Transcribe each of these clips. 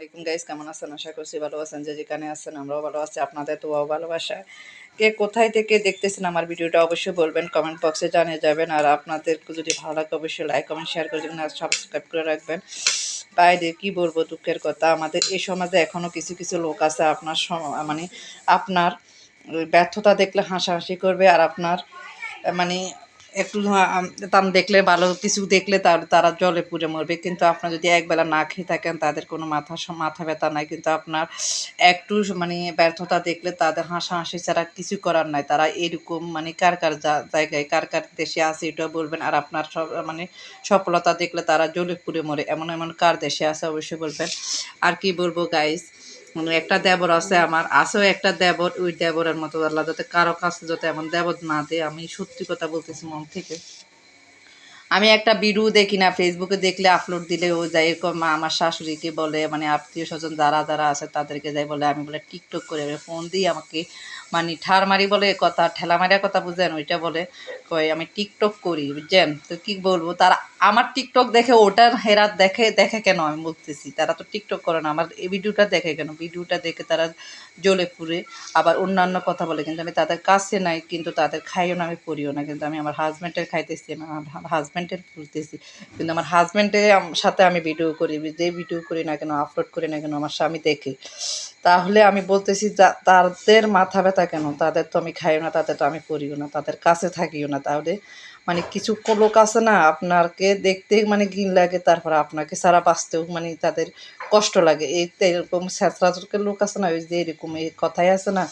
আলাইকুম গাইস কেমন আছেন? আশা করছি ভালো আছেন। যে যেখানে আছেন, আমরাও ভালো আছি। আপনাদের দোয়াও ভালোবাসা কে কোথায় থেকে দেখতেছেন আমার ভিডিওটা অবশ্যই বলবেন কমেন্ট বক্সে জানিয়ে যাবেন। আর আপনাদের যদি ভালো লাগে, অবশ্যই লাইক কমেন্ট শেয়ার করে দেবেন আর সাবস্ক্রাইব করে রাখবেন। বাইরে কি বলব, দুঃখের কথা। আমাদের এই সমাজে এখনও কিছু কিছু লোক আছে আপনার মানে আপনার ব্যর্থতা দেখলে হাসাহাসি করবে। আর আপনার মানে একটু তাম দেখলে ভালো, কিছু দেখলে তার, তারা জলে পুড়ে মরবে। কিন্তু আপনার যদি একবেলা না খেয়ে থাকেন, তাদের কোনো মাথা মাথা ব্যথা নাই। কিন্তু আপনার একটু মানে ব্যর্থতা দেখলে তাদের হাসাহাসি ছাড়া কিছু করার নাই। তারা এরকম মানে কার কার জায়গায়, কার কার দেশে আছে এটাও বলবেন। আর আপনার সব মানে সফলতা দেখলে তারা জলে পুড়ে মরে। এমন এমন কার দেশে আছে অবশ্যই বলবেন। আর কি বলব গাইস মানে একটা দেবর আছে আমার, আছেও একটা দেবর, ওই দেবরের মতো আল্লাহ যাতে কারও কাছে যাতে এমন দেবর না দেয়, আমি সত্যি কথা বলতেছি মন থেকে। আমি একটা ভিডিও দেখি না ফেসবুকে দেখলে আপলোড দিলে ও যাই এরকম আমার শাশুড়িকে বলে মানে আত্মীয় স্বজন যারা যারা আছে তাদেরকে যাই বলে, আমি বলে টিকটক করে ফোন দিই আমাকে মানে ঠার মারি বলে কথা, ঠেলা মারিয়া কথা বুঝেন, ওইটা বলে কই আমি টিকটক করি, বুঝছেন? তো কি বলব, তারা আমার টিকটক দেখে ওটার হেরাত দেখে দেখে কেন আমি বলতেছি? তারা তো টিকটক করে না, আমার এই ভিডিওটা দেখে কেন? ভিডিওটা দেখে তারা জ্বলে পুড়ে, আবার অন্যান্য কথা বলে, কিন্তু আমি তাদের কাছে নাই, কিন্তু তাদের খাইও না, আমি পড়িও না, কিন্তু আমি আমার হাজব্যান্ডের খাইতেছি, আমি আমার হাজব্যান্ডের পুড়তেছি কিন্তু আমার হাজব্যান্ডের সাথে আমি ভিডিও করি, যে ভিডিও করি না কেন আপলোড করি না কেন, আমার স্বামী দেখে। তাহলে আমি বলতেছি তাদের মাথা ব্যথা কেন? তাদের তো আমি খাইও না, তাদের তো আমি করিও না, তাদের কাছে থাকিও না। তাহলে মানে কিছু লোক আছে না, আপনাকে দেখতে মানে ঘিন লাগে, তারপরে আপনাকে সারা বাঁচতেও মানে তাদের কষ্ট লাগে। এই এরকম স্যাঁচরাচুরকের লোক আছে না, ওই যে এরকম এই কথাই আছে না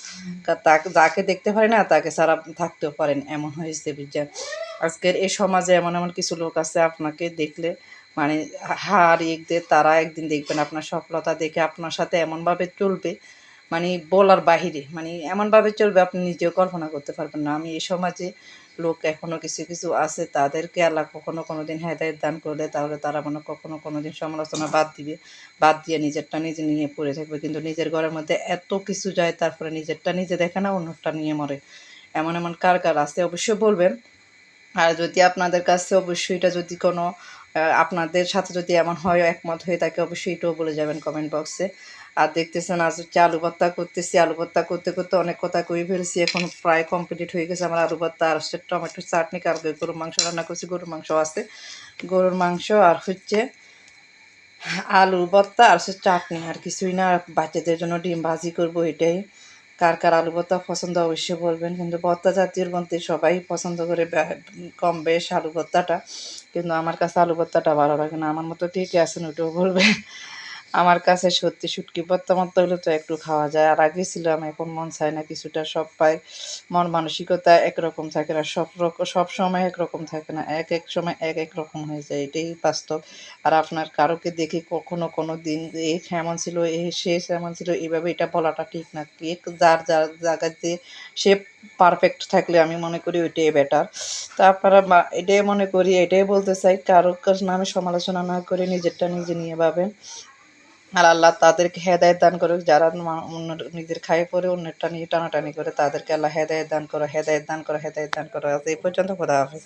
তাকে, যাকে দেখতে পারে না, তাকে সারা থাকতেও পারেন এমন হয়েছে বুঝছেন আজকের এই সমাজে এমন এমন কিছু লোক আছে, আপনাকে দেখলে মানে হার দিয়ে তারা একদিন দেখবেন, আপনার সফলতা দেখে আপনার সাথে এমনভাবে চলবে মানে বলার বাহিরে মানে এমনভাবে চলবে, আপনি নিজেও কল্পনা করতে পারবেন না। আমি এই সমাজে লোক এখনও কিছু কিছু আছে, তাদেরকে আল্লাহ কখনো কোনো দিন হেদায়ত দান করলে তাহলে তারা মনে কখনো কোনো দিন সমালোচনা বাদ দিবে, বাদ দিয়ে নিজেরটা নিজে নিয়ে পড়ে থাকবে। কিন্তু নিজের ঘরের মধ্যে এত কিছু যায়, তারপরে নিজেরটা নিজে দেখে না অন্যটা নিয়ে মরে। এমন এমন কার কার আছে অবশ্যই বলবেন আর যদি আপনাদের কাছে অবশ্যই এটা যদি কোনো আপনাদের সাথে যদি এমন হয়, একমত হয়ে থাকে, অবশ্যই এটাও বলে যাবেন কমেন্ট বক্সে আর দেখতেছেন, আজ হচ্ছে আলু ভর্তা করতেছি। আলু ভর্তা করতে করতে অনেক কথা কই ফেলছি। এখন প্রায় কমপ্লিট হয়ে গেছে আমার আলু ভর্তা। আর হচ্ছে টমেটো চাটনি, কালকে গরুর মাংস রান্না করছি। গরুর মাংস আছে। গরুর মাংস আর হচ্ছে আলু ভর্তা আর হচ্ছে চাটনি। আর কিছুই না। বাচ্চাদের জন্য ডিম ভাজি করব এটাই। কার কার আলু ভর্তা পছন্দ অবশ্যই বলবেন। কিন্তু ভর্তা জাতীয়র মধ্যে সবাই পছন্দ করে কম বেশ আলু ভর্তাটা। কিন্তু আমার কাছে আলু ভর্তাটা ভালো লাগে না। আমার মতো কে কে আছেন ওটাও বলবে আমার কাছে সত্যি শুটকি ভর্তা মতো হলে তো একটু খাওয়া যায়। আর আগে ছিলাম এখন মন চায় না কিছুটা, সব পাই মন মানসিকতা একরকম থাকে না, সব রকম সব সময় একরকম থাকে না। এক এক সময় এক এক রকম হয়ে যায়, এটাই বাস্তব। আর আপনার কারোকে দেখে কখনো কোনো দিন, এ এমন ছিল, এ শেষ এমন ছিল এইভাবে এটা বলাটা ঠিক না। কে যার যার জায়গাতে সে পারফেক্ট থাকলে আমি মনে করি ওইটাই বেটার তা আপনারা এটাই মনে করি, এটাই বলতে চাই, কারও কাছে নামে সমালোচনা না করে নিজেরটা নিজে নিয়ে ভাবেন। আর আল্লাহ তাদেরকে হেদায়ত দান করুক, যারা অন্য নিজের খায় পরে অন্যটা নিয়ে টানাটানি করে, তাদেরকে আল্লাহ হেদায়ত দান করো, হেদায়ত দান করো, হেদায়ত দান করো। এই পর্যন্ত খোদা হাফেজ।